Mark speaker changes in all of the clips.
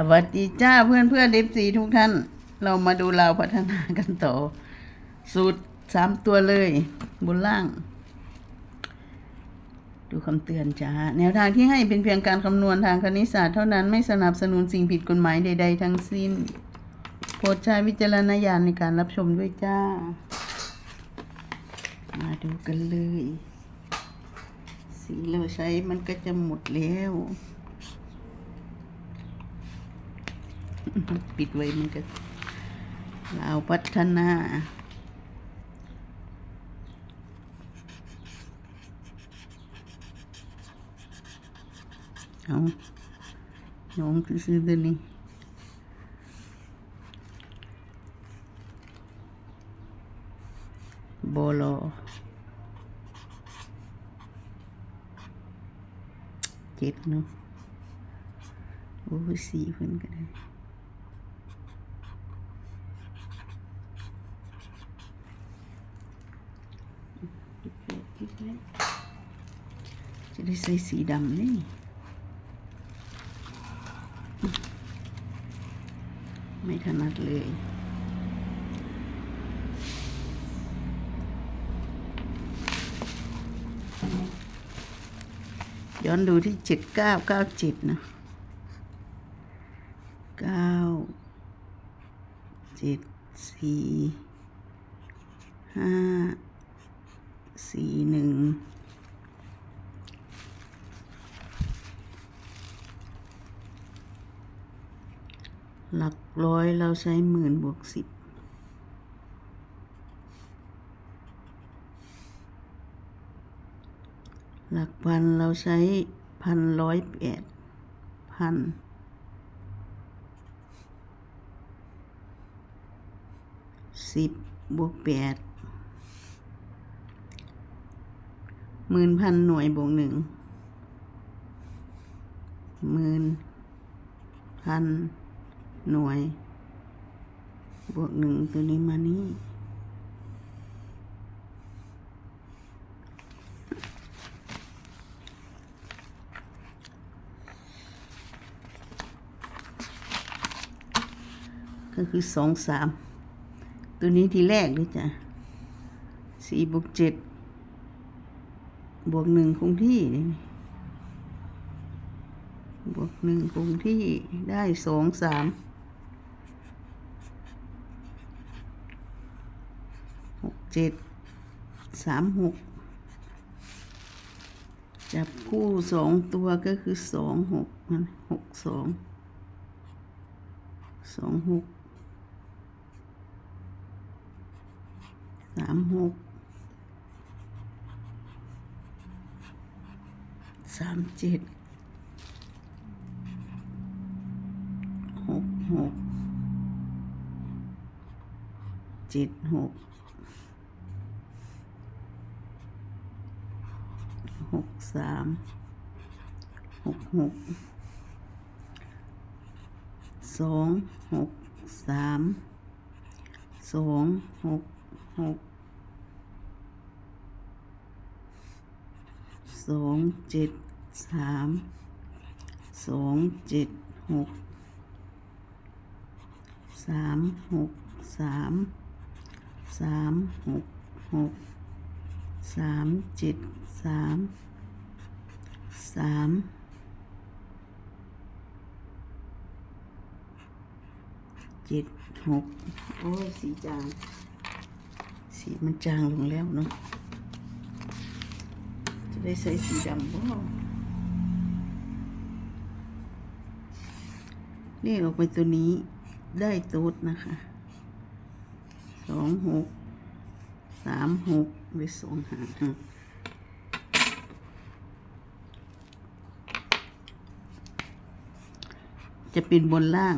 Speaker 1: สวัสดีจ้าเพื่อนเพื่อนเอฟซีทุกท่าน เรามาดูเราวพัฒนากันต่อ สูตรสามตัวเลย บนล่าง ดูคำเตือนจ้า แนวทางที่ให้เป็นเพียงการคำนวณทางคณิตศาสตร์เท่านั้นไม่สนับสนุนสิ่งผิดกฎหมายใด ๆ ทั้งสิ้นโปรดใช้วิจารณญาณในการรับชมด้วยจ้า มาดูกันเลย สีเราใช้มันก็จะหมดแล้ว ปิดไว้มันก็ลาวพัฒนาเอาน้องซื้อๆตัวนี้บอลเจ็ดเนาะโอ้สี่เพิ่นก็ได้ จะ ได้ใส่สีดำนี่ไม่ถนัดเลยย้อนดูที่เจ็ดเก้าเก้าเจ็ดนะเก้าเจ็ดสี่ห้าสี่หนึ่ง หลักร้อยเราใช้หมื่นบวกสิบหลักพันเราใช้พันร้อยแปดพันสิบบวกแปดหมื่นพันหน่วยบวกหนึ่งหมื่นพัน หน่วย บวกหนึ่งตัวนี้มานี่ ก็คือสองสามตัวนี้ทีแรกเลยจ้ะสี่บวกเจ็ดบวกหนึ่งคงที่นี่บวกหนึ่งคงที่ได้สองสามหก เจ็ดสามหกจับคู่สองตัวก็คือสองหกมันหกสองสองหกสามหกสามเจ็ดหกหกเจ็ดหก หกสามหกหกสองหกสามสองหกหกสองเจ็ดสามสองเจ็ดหกสามหกสามสามหกหก สามเจ็ดสามสามเจ็ดหกโอ้ยสีจาง สีมันจางลงแล้วเนาะจะได้ใส่สีดำบ่นี่ออกไปตัวนี้ได้ตูดนะคะสองหก สามหกหรือสองหาจะเป็นบนล่าง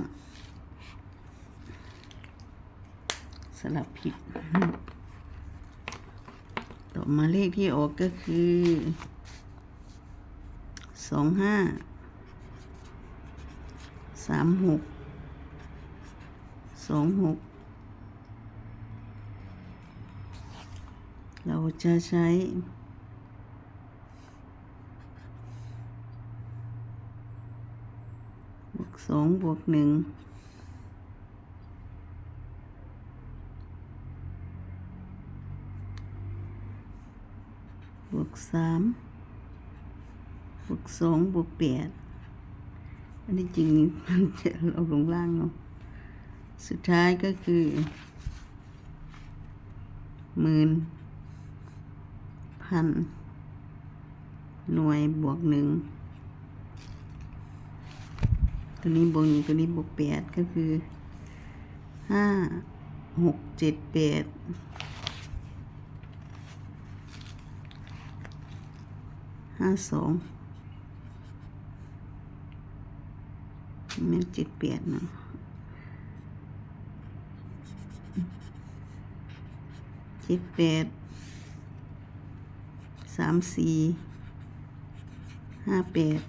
Speaker 1: สลับผิด ต่อมาเลขที่ออกก็คือสองห้าสามหกสองหก เราจะใช้บวกสองบวกหนึ่งบวกสามบวกสองบวกแปดอันนี้จริงมันจะเอาลงล่างเนาะสุดท้ายก็คือหมื่น พัน หน่วยบวกหนึ่ง ตัวนี้บวกหนึ่งตัวนี้บวกแปดก็คือห้าหกเจ็ดแปดห้าสองมันเจ็ดแปดเนาะเจ็ดแปด สามสี่ห้าแปด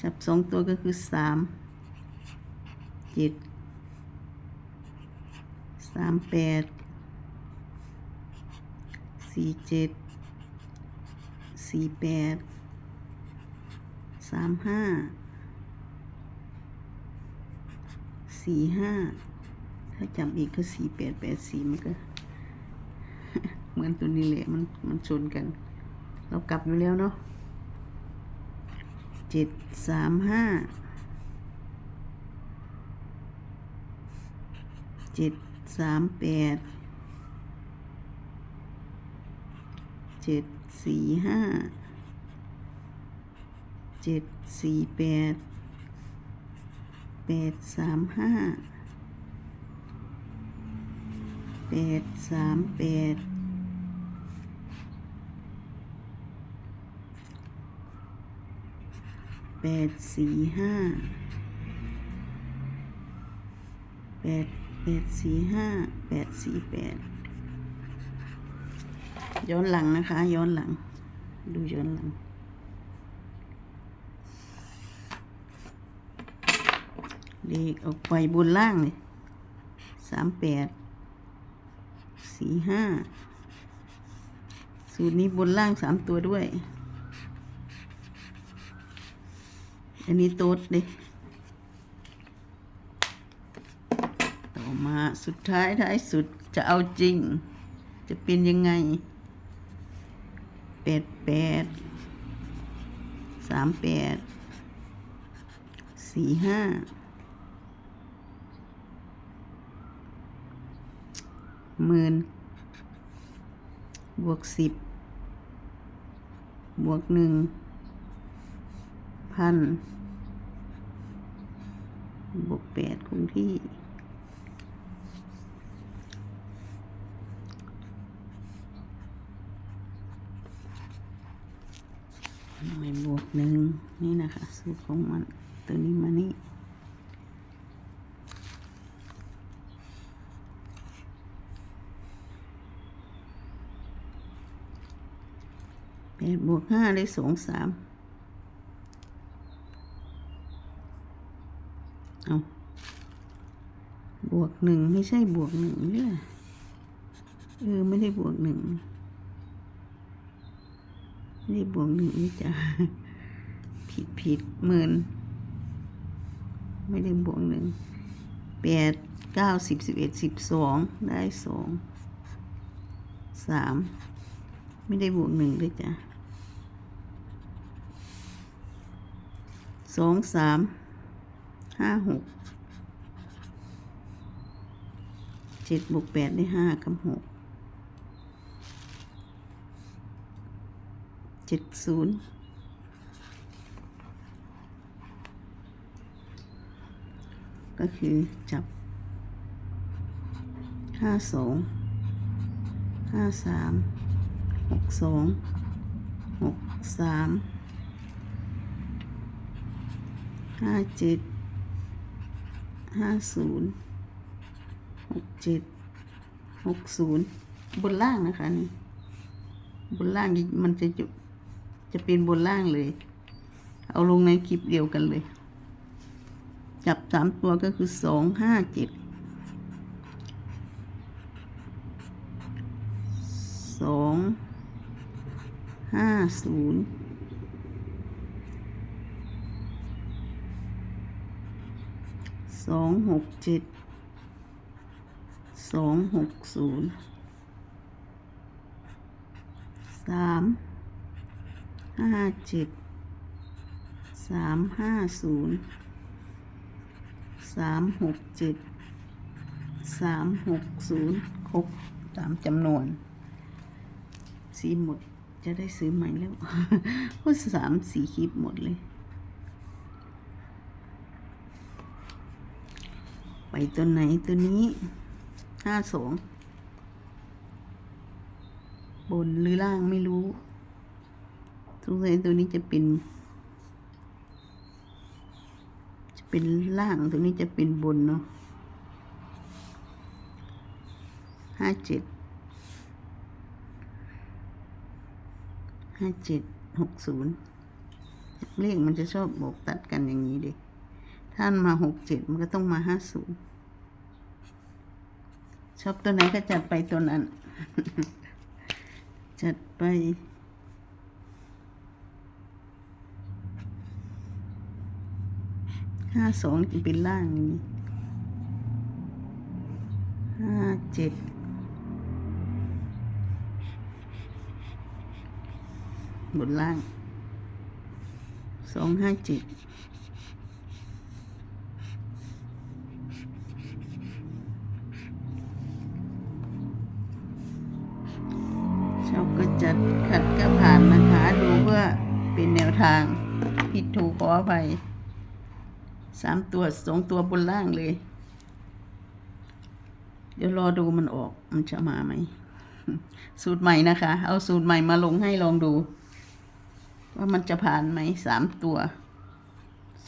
Speaker 1: จับสองตัวก็คือสามเจ็ดสามแปดสี่เจ็ดสี่แปดสามห้าสี่ห้าถ้าจำอีกก็สี่แปดแปดสี่มันก็ เหมือนตัวนี้แหละมันมันชนกัน เรากลับอยู่แล้วเนาะเจ็ดสามห้าเจ็ดสามแปดเจ็ดสี่ห้าเจ็ดสี่แปดแปดสามห้าแปดสามแปด แปดสี่ห้าแปดแปดสี่ห้าแปดสี่แปดย้อนหลังนะคะ ย้อนหลัง ดูย้อนหลัง เลขออกไปบนล่างเลยสามแปดสี่ห้าสูตรนี้บนล่างสามตัวด้วย อันนี้ต๊ดเลยต่อมาสุดท้ายท้ายสุดจะเอาจริง จะเป็นยังไงแปดแปดสามแปดสี่ห้าหมื่นบวกสิบบวกหนึ่งพัน บวกแปดคงที่ หน่วยบวกหนึ่งนี่นะคะ สูตรของมัน ตัวนี้มานี่แปดบวกห้าได้สองสาม เอาบวกหนึ่งไม่ใช่บวกหนึ่งเนี่ยเออไม่ได้บวกหนึ่งไม่ได้บวกหนึ่งนี่จ้ะผิดผิดหมื่นไม่ได้บวกหนึ่งแปดเก้าสิบสิบเอ็ดสิบสองได้สองสามไม่ได้บวกหนึ่งด้วยจ้ะสองสาม ห้าหกเจ็ดบวกแปดได้ห้ากับหกเจ็ดศูนย์ก็คือจับห้าสองห้าสามหกสองหกสามห้าเจ็ด ห้าศูนย์หกเจ็ดหกศูนย์บนล่างนะคะนี่บนล่างมันจะจะจะเป็นบนล่างเลย เอาลงในคลิปเดียวกันเลย จับสามตัวก็คือสองห้าเจ็ดสองห้าศูนย์ สองหกเจ็ดสองหกศูนย์สามห้าเจ็ดสามห้าศูนย์สามหกเจ็ดสามหกศูนย์ครบตามจำนวน สีหมดจะได้ซื้อใหม่แล้วเพราะสามสี่คลิปหมดเลย ไปตัวไหนตัวนี้ห้าสองบนหรือล่างไม่รู้สงสัยตัวนี้จะเป็น จะเป็นล่างตัวนี้จะเป็นบนเนาะห้าเจ็ดห้าเจ็ดหกศูนย์เลขมันจะชอบบอกตัดกันอย่างนี้ดิ ถ้ามันมาหกเจ็ดมันก็ต้องมาห้าศูนย์ชอบตัวไหนก็จัดไปตัวนั้น จัดไป ห้าสองเป็นล่างนี้ห้าเจ็ดบนล่างสองห้าเจ็ด ขัดก็ผ่านนะคะ ดูเพื่อเป็นแนวทาง ผิดถูกขออภัยสามตัวสองตัวบนล่างเลย เดี๋ยวรอดูมันออกมันจะมาไหม สูตรใหม่นะคะ เอาสูตรใหม่มาลงให้ลองดู ว่ามันจะผ่านไหมสามตัว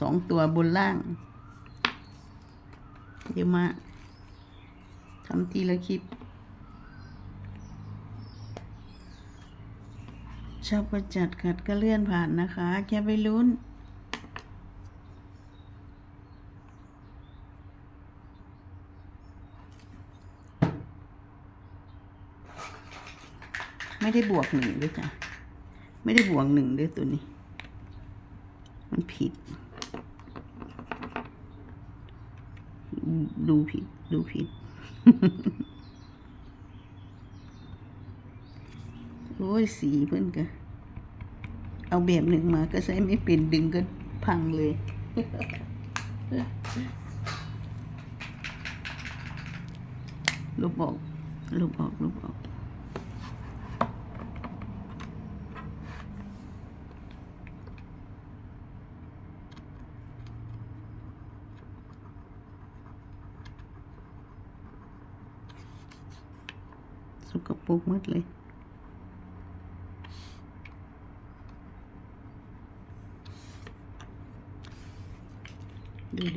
Speaker 1: สองตัวบนล่าง เดี๋ยวมาทำทีละคลิป ชอบก็จัดขัดก็เลื่อนผ่านนะคะแค่ไปลุ้น ไม่ได้บวกหนึ่งด้วยจ้ะ ไม่ได้บวกหนึ่งด้วยตัวนี้ มันผิด ดูผิด ดูผิดโอ้ยสีเพื่อนก็ เอาแบบหนึ่งมาก็ใช้ไม่เป็นดึงก็พังเลย ลบออก ลบออก ลบออก สกปรกหมดเลย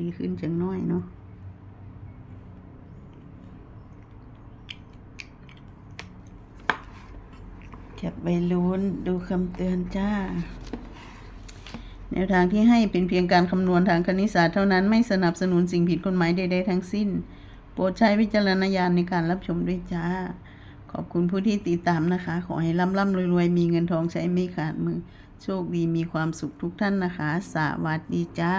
Speaker 1: ดีขึ้นจังน้อยเนาะแคปใบลุ้นดูคำเตือนจ้า แนวทางที่ให้เป็นเพียงการคำนวณทางคณิตศาสตร์เท่านั้นไม่สนับสนุนสิ่งผิดกฎหมายใดๆทั้งสิ้น โปรดใช้วิจารณญาณในการรับชมด้วยจ้า ขอบคุณผู้ที่ติดตามนะคะ ขอให้ร่ำร่ำรวยๆ มีเงินทองใช้ไม่ขาดมือโชคดีมีความสุขทุกท่านนะคะ สวัสดีจ้า